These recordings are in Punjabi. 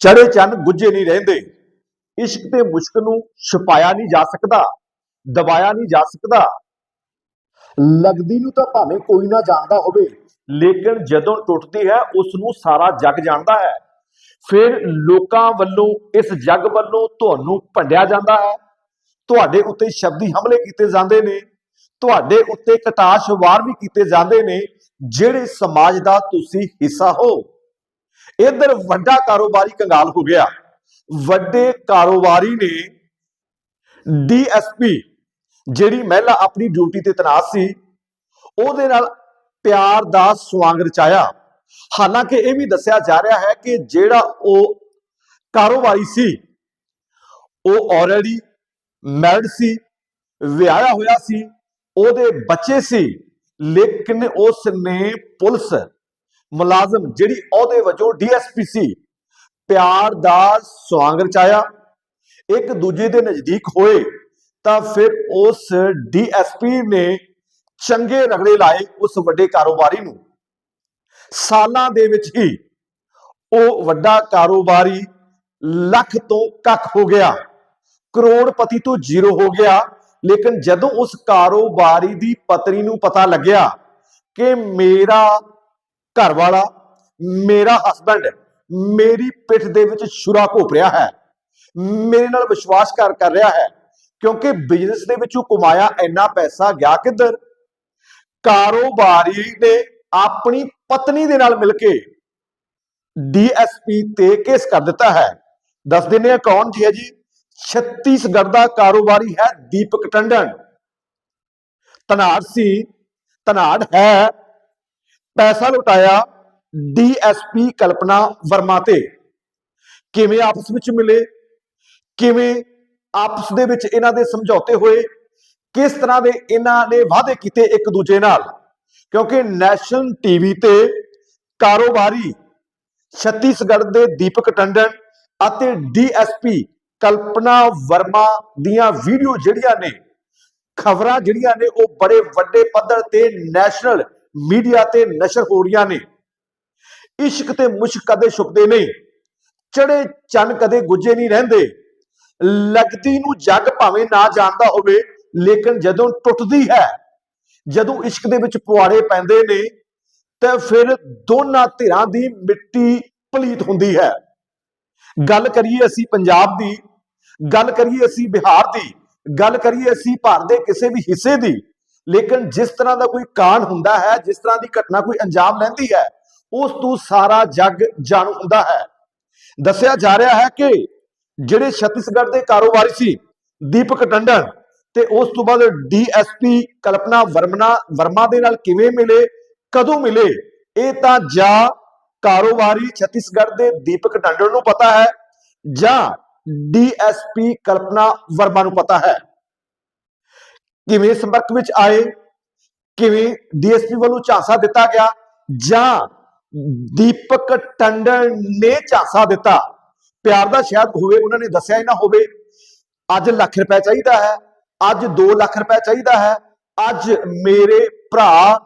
ਚੜੇ ਚੰਨ ਗੁੱਜੇ ਨਹੀਂ ਰਹਿੰਦੇ। ਇਸ਼ਕ ਤੇ ਮੁਸ਼ਕ ਨੂੰ ਛੁਪਾਇਆ ਨਹੀਂ ਜਾ ਸਕਦਾ, ਦਬਾਇਆ ਨਹੀਂ ਜਾ ਸਕਦਾ। ਲੱਗਦੀ ਨੂੰ ਤਾਂ ਭਾਵੇਂ ਕੋਈ ਨਾ ਜਾਣਦਾ ਹੋਵੇ, ਲੇਕਿਨ ਜਦੋਂ ਟੁੱਟਦੀ ਹੈ ਉਸ ਨੂੰ ਸਾਰਾ ਜੱਗ ਜਾਣਦਾ ਹੈ। ਫਿਰ ਲੋਕਾਂ ਵੱਲੋਂ, ਇਸ ਜੱਗ ਵੱਲੋਂ ਤੁਹਾਨੂੰ ਭੰਡਿਆ ਜਾਂਦਾ ਹੈ। ਤੁਹਾਡੇ ਉੱਤੇ ਸ਼ਬਦੀ ਹਮਲੇ ਕੀਤੇ ਜਾਂਦੇ ਨੇ। ਤੁਹਾਡੇ ਉੱਤੇ ਕਟਾਸ਼ ਵਾਰ ਵੀ ਕੀਤੇ ਜਾਂਦੇ ਨੇ, ਜਿਹੜੇ ਸਮਾਜ ਦਾ ਤੁਸੀਂ ਹਿੱਸਾ ਹੋ। ਇਧਰ ਵੱਡਾ ਕਾਰੋਬਾਰੀ ਕੰਗਾਲ ਹੋ ਗਿਆ। ਵੱਡੇ ਕਾਰੋਬਾਰੀ ਨੇ ਡੀਐਸਪੀ ਜਿਹੜੀ ਮਹਿਲਾ ਆਪਣੀ ਡਿਊਟੀ ਤੇ ਤੈਨਾਤ ਸੀ, ਉਹਦੇ ਨਾਲ ਪਿਆਰ ਦਾ ਸਵਾਂਗ ਰਚਾਇਆ। ਹਾਲਾਂਕਿ ਇਹ ਵੀ ਦੱਸਿਆ ਜਾ ਰਿਹਾ ਹੈ ਕਿ ਜਿਹੜਾ ਉਹ ਕਾਰੋਬਾਰੀ ਸੀ, ਉਹ ਆਲਰੇਡੀ ਮੈਰਿਡ ਸੀ, ਵਿਆਹਿਆ ਹੋਇਆ ਸੀ, ਉਹਦੇ ਬੱਚੇ ਸੀ, ਲੇਕਿਨ ਉਸ ਨੇ ਪੁਲਿਸ ਮੁਲਾਜ਼ਮ ਜਿਹੜੀ ਉਹਦੇ ਵਜੋਂ ਡੀਐਸਪੀ ਪਿਆਰ ਦਾ ਸਵਾਂਗ ਰਚਾਇਆ ਇੱਕ ਦੂਜੇ ਦੇ ਨਜ਼ਦੀਕ ਹੋਏ, ਤਾਂ ਫਿਰ ਉਸ ਡੀਐਸਪੀ ਨੇ ਚੰਗੇ ਰਗੜੇ ਲਾਏ ਉਸ ਵੱਡੇ ਕਾਰੋਬਾਰੀ ਨੂੰ। ਸਾਲਾਂ ਦੇ ਵਿੱਚ ਹੀ ਉਹ ਵੱਡਾ ਕਾਰੋਬਾਰੀ ਲੱਖ ਤੋਂ ਕੱਖ ਹੋ ਗਿਆ, ਕਰੋੜਪਤੀ ਤੋਂ ਜ਼ੀਰੋ ਹੋ ਗਿਆ, ਲੇਕਿਨ ਜਦੋਂ ਉਸ ਕਾਰੋਬਾਰੀ ਦੀ ਪਤਨੀ ਨੂੰ ਪਤਾ ਲੱਗਿਆ ਕਿ ਮੇਰਾ ਘਰ ਵਾਲਾ ਮੇਰਾ ਹਸਬੰਡ ਮੇਰੀ ਪਿੱਠ ਦੇ ਵਿੱਚ ਛੁਰਾ ਘੋਪ ਰਿਹਾ ਹੈ। ਮੇਰੇ ਨਾਲ ਵਿਸ਼ਵਾਸਘਾਤ ਕਰ ਰਿਹਾ ਹੈ ਕਿਉਂਕਿ ਬਿਜ਼ਨਸ ਦੇ ਵਿੱਚੋਂ ਕਮਾਇਆ ਇੰਨਾ ਪੈਸਾ ਗਿਆ ਕਿੱਧਰ? ਕਾਰੋਬਾਰੀ ਨੇ ਆਪਣੀ ਪਤਨੀ ਦੇ ਨਾਲ ਮਿਲ ਕੇ ਡੀਐਸਪੀ ਤੇ ਕੇਸ ਕਰ ਦਿੱਤਾ ਹੈ। ਦੱਸ ਦਿੰਦੇ ਆ ਕੌਣ ਜੀ ਹੈ ਜੀ? ਛੱਤੀਸਗੜ੍ਹ ਦਾ ਕਾਰੋਬਾਰੀ ਹੈ ਦੀਪਕ ਟੰਡਨ। ਧਨਾੜ ਸੀ, ਧਨਾੜ ਹੈ। ਪੈਸਾ ਲੁਟਾਇਆ ਡੀਐਸਪੀ ਕਲਪਨਾ ਵਰਮਾ ਤੇ। ਕਿਵੇਂ ਆਪਸ ਵਿੱਚ ਮਿਲੇ? ਕਿਵੇਂ ਆਪਸ ਦੇ ਵਿੱਚ ਇਹਨਾਂ ਦੇ ਸਮਝੌਤੇ ਹੋਏ? ਕਿਸ ਤਰ੍ਹਾਂ ਦੇ ਇਹਨਾਂ ਨੇ ਵਾਅਦੇ ਕੀਤੇ ਇੱਕ ਦੂਜੇ ਨਾਲ? ਕਿਉਂਕਿ ਨੈਸ਼ਨਲ ਟੀਵੀ ਤੇ ਕਾਰੋਬਾਰੀ ਛੱਤੀਸਗੜ੍ਹ ਦੇ ਦੀਪਕ ਟੰਡਨ ਅਤੇ ਡੀਐਸਪੀ ਕਲਪਨਾ ਵਰਮਾ ਦੀਆਂ ਵੀਡੀਓ ਜਿਹੜੀਆਂ ਨੇ, ਖਬਰਾਂ ਜਿਹੜੀਆਂ ਨੇ ਉਹ ਬੜੇ ਵੱਡੇ ਪੱਧਰ ਤੇ ਨੈਸ਼ਨਲ ਮੀਡੀਆ ਤੇ ਨਸ਼ਰ ਹੋ ਰਹੀਆਂ ਨੇ। ਇਸ਼ਕ ਤੇ ਮੁਸ਼ਕ ਕਦੇ ਛੁਪਦੇ ਨਹੀਂ। ਚੜੇ ਚੰਨ ਕਦੇ ਗੁੱਜੇ ਨਹੀਂ ਰਹਿੰਦੇ। ਲੱਗਦੀ ਨੂੰ ਜੱਗ ਭਾਵੇਂ ਨਾ ਜਾਣਦਾ ਹੋਵੇ, ਲੇਕਿਨ ਜਦੋਂ ਟੁੱਟਦੀ ਹੈ, ਜਦੋਂ ਇਸ਼ਕ ਦੇ ਵਿੱਚ ਪੁਆੜੇ ਪੈਂਦੇ ਨੇ, ਤਾਂ ਫਿਰ ਦੋਨਾਂ ਧਿਰਾਂ ਦੀ ਮਿੱਟੀ ਪਲੀਤ ਹੁੰਦੀ ਹੈ। ਗੱਲ ਕਰੀਏ ਅਸੀਂ ਪੰਜਾਬ ਦੀ, ਗੱਲ ਕਰੀਏ ਅਸੀਂ ਬਿਹਾਰ ਦੀ, ਗੱਲ ਕਰੀਏ ਅਸੀਂ ਭਾਰਤ ਦੇ ਕਿਸੇ ਵੀ ਹਿੱਸੇ ਦੀ ਲੇਕਿਨ ਜਿਸ ਤਰ੍ਹਾਂ ਦਾ ਕੋਈ ਕਾਂਡ ਹੁੰਦਾ ਹੈ, ਜਿਸ ਤਰ੍ਹਾਂ ਦੀ ਘਟਨਾ ਕੋਈ ਅੰਜਾਮ ਲੈਂਦੀ ਹੈ, ਉਸ ਤੋਂ ਸਾਰਾ ਜੱਗ ਜਾਣੂ ਹੁੰਦਾ ਹੈ। ਦੱਸਿਆ ਜਾ ਰਿਹਾ ਹੈ ਕਿ ਜਿਹੜੇ ਛੱਤੀਸਗੜ੍ਹ ਦੇ ਕਾਰੋਬਾਰੀ ਸੀ, ਦੀਪਕ ਟੰਡਨ ਤੇ ਉਸ ਤੋਂ ਬਾਅਦ ਡੀਐਸਪੀ ਕਲਪਨਾ ਵਰਮਨਾ, ਵਰਮਾ ਦੇ ਨਾਲ ਕਿਵੇਂ ਮਿਲੇ, ਕਦੋਂ ਮਿਲੇ, ਇਹ ਤਾਂ ਜਾਂ ਕਾਰੋਬਾਰੀ ਛੱਤੀਸਗੜ੍ਹ ਦੇ ਦੀਪਕ ਟੰਡਨ ਨੂੰ ਪਤਾ ਹੈ ਜਾਂ ਡੀਐਸਪੀ ਕਲਪਨਾ ਵਰਮਾ ਨੂੰ ਪਤਾ ਹੈ। ਕਿਵੇਂ ਸੰਪਰਕ ਵਿੱਚ ਆਏ ਕਿਵੇਂ ਡੀਐਸਪੀ ਵੱਲੋਂ ਝਾਂਸਾ ਦਿੱਤਾ ਗਿਆ ਜਾਂ ਦੀਪਕ ਟੰਡਨ ਨੇ ਝਾਂਸਾ ਦਿੱਤਾ। ਪਿਆਰ ਦਾ ਸ਼ਾਇਦ ਹੋਵੇ ਉਹਨਾਂ ਨੇ ਦੱਸਿਆ ਹੀ ਨਾ ਹੋਵੇ। ਅੱਜ ਲੱਖ ਰੁਪਏ ਚਾਹੀਦਾ ਹੈ ਅੱਜ 2 ਲੱਖ ਰੁਪਏ ਚਾਹੀਦਾ ਹੈ। ਅੱਜ ਮੇਰੇ ਭਰਾ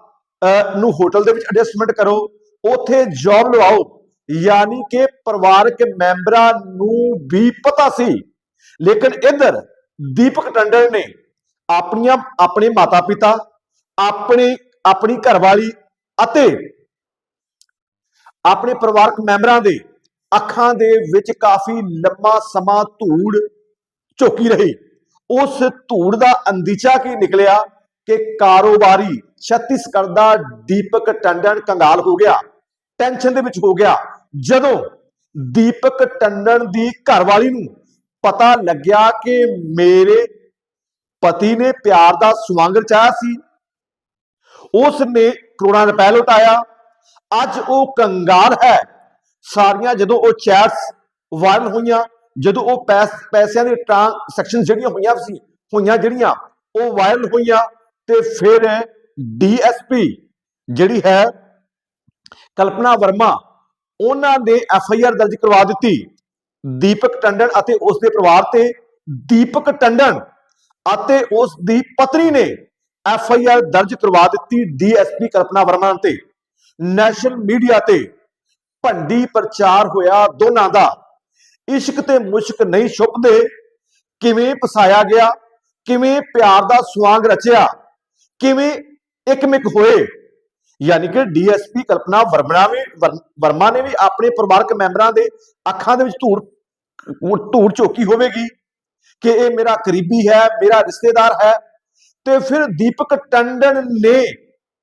ਅਹ, ਨੂੰ ਹੋਟਲ ਦੇ ਵਿੱਚ ਐਡਜਸਟਮੈਂਟ ਕਰੋ। ਉਥੇ ਜੌਬ ਲਵਾਓ। ਯਾਨੀ ਕਿ ਪਰਿਵਾਰਕ ਮੈਂਬਰਾਂ ਨੂੰ ਵੀ ਪਤਾ ਸੀ। ਲੇਕਿਨ ਇੱਧਰ ਦੀਪਕ ਟੰਡਨ ਨੇ ਆਪਣੀਆਂ, ਆਪਣੇ ਮਾਤਾ-ਪਿਤਾ, ਆਪਣੇ, ਆਪਣੀ ਘਰਵਾਲੀ ਅਤੇ ਆਪਣੇ ਪਰਿਵਾਰਕ ਮੈਂਬਰਾਂ ਦੇ ਅੱਖਾਂ ਦੇ ਵਿੱਚ ਕਾਫੀ ਲੰਮਾ ਸਮਾਂ ਧੂੜ ਝੋਕੀ ਰਹੀ। ਉਸ ਧੂੜ ਦਾ ਅੰਦੀਚਾ ਕੀ ਨਿਕਲਿਆ ਕਿ ਕਾਰੋਬਾਰੀ ਛੱਤੀਸਗੜ੍ਹ ਦਾ ਦੀਪਕ ਟੰਡਨ ਕੰਗਾਲ ਹੋ ਗਿਆ, ਟੈਨਸ਼ਨ ਦੇ ਵਿੱਚ ਹੋ ਗਿਆ। ਜਦੋਂ ਦੀਪਕ ਟੰਡਨ ਦੀ ਘਰਵਾਲੀ ਨੂੰ ਪਤਾ ਲੱਗਿਆ ਕਿ ਮੇਰੇ ਪਤੀ ਨੇ ਪਿਆਰ ਦਾ ਸਵਾਂਗ ਰਚਾਇਆ ਸੀ। ਉਸ ਨੇ ਕਰੋੜਾਂ ਰੁਪਏ ਲੁਟਾਇਆ। ਅੱਜ ਉਹ ਕੰਗਾਲ ਹੈ। ਸਾਰੀਆਂ ਜਦੋਂ ਉਹ ਚੈਟਸ ਵਾਇਰਲ ਹੋਈਆਂ, ਜਦੋਂ ਉਹ ਪੈਸ, ਪੈਸਿਆਂ ਦੇ ਟ੍ਰਾਂਸੈਕਸ਼ਨ ਜਿਹੜੀਆਂ ਹੋਈਆਂ ਸੀ, ਹੋਈਆਂ ਜਿਹੜੀਆਂ, ਉਹ ਵਾਇਰਲ ਹੋਈਆਂ ਤੇ ਫਿਰ ਡੀਐਸਪੀ ਜਿਹੜੀ ਹੈ ਕਲਪਨਾ ਵਰਮਾ, ਉਹਨਾਂ ਨੇ ਐਫ ਆਈ ਆਰ ਦਰਜ ਕਰਵਾ ਦਿੱਤੀ। ਦੀਪਕ ਟੰਡਨ ਅਤੇ ਉਸ ਦੇ ਪਰਿਵਾਰ ਤੇ ਦੀਪਕ ਟੰਡਨ ਅਤੇ ਉਸ ਦੀ ਪਤਨੀ ਨੇ ਐਫ ਆਈ ਆਰ ਦਰਜ ਕਰਵਾ ਦਿੱਤੀ ਡੀਐਸਪੀ ਕਲਪਨਾ ਵਰਮਾ ਤੇ। ਨੈਸ਼ਨਲ ਮੀਡੀਆ ਤੇ ਭੰਡੀ ਪ੍ਰਚਾਰ ਹੋਇਆ ਦੋਨਾਂ ਦਾ। ਇਸ਼ਕ ਤੇ ਮੁਸ਼ਕ ਨਹੀਂ ਛੁਪਦੇ। ਕਿਵੇਂ ਫਸਾਇਆ ਗਿਆ, ਕਿਵੇਂ ਪਿਆਰ ਦਾ ਸਵਾਂਗ ਰਚਿਆ, ਕਿਵੇਂ ਇੱਕਮਿਕ ਹੋਏ। ਯਾਨੀ ਕਿ ਡੀਐਸਪੀ ਕਲਪਨਾ ਵਰਮਾ ਵੀ ਵਰਮਾ ਨੇ ਵੀ ਆਪਣੇ ਪਰਿਵਾਰਕ ਮੈਂਬਰਾਂ ਦੇ ਅੱਖਾਂ ਦੇ ਵਿੱਚ ਧੂੜ ਧੂੜ ਝੋਕੀ ਹੋਵੇਗੀ। ਕਿ ਇਹ ਮੇਰਾ ਕਰੀਬੀ ਹੈ, ਮੇਰਾ ਰਿਸ਼ਤੇਦਾਰ ਹੈ। ਤੇ ਫਿਰ ਦੀਪਕ ਟੰਡਨ ਨੇ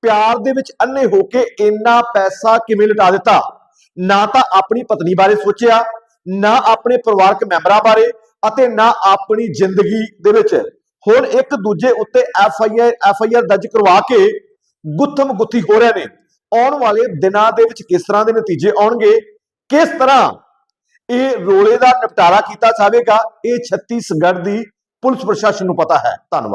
ਪਿਆਰ ਦੇ ਵਿੱਚ ਅੰਨੇ ਹੋ ਕੇ ਇੰਨਾ ਪੈਸਾ ਕਿਵੇਂ ਲਟਾ ਦਿੱਤਾ? ਨਾ ਤਾਂ ਆਪਣੀ ਪਤਨੀ ਬਾਰੇ ਸੋਚਿਆ, ਨਾ ਆਪਣੇ ਪਰਿਵਾਰਕ ਮੈਂਬਰਾਂ ਬਾਰੇ ਅਤੇ ਨਾ ਆਪਣੀ ਜ਼ਿੰਦਗੀ ਦੇ ਵਿੱਚ। ਹੁਣ ਇੱਕ ਦੂਜੇ ਉੱਤੇ F I R, F I R ਦਰਜ ਕਰਵਾ ਕੇ ਗੁੱਥਮ ਗੁੱਥੀ ਹੋ ਰਹੇ ਨੇ। ਆਉਣ ਵਾਲੇ ਦਿਨਾਂ ਦੇ ਵਿੱਚ ਕਿਸ ਤਰ੍ਹਾਂ ਦੇ ਨਤੀਜੇ ਆਉਣਗੇ? ਕਿਸ ਤਰ੍ਹਾਂ ਇਹ ਰੋਲੇ ਦਾ ਨਿਪਟਾਰਾ ਕੀਤਾ ਜਾਵੇਗਾ, ਇਹ ਛੱਤੀਸਗੜ੍ਹ ਦੀ ਪੁਲਿਸ ਪ੍ਰਸ਼ਾਸਨ ਨੂੰ ਪਤਾ ਹੈ। ਧੰਨਵਾਦ।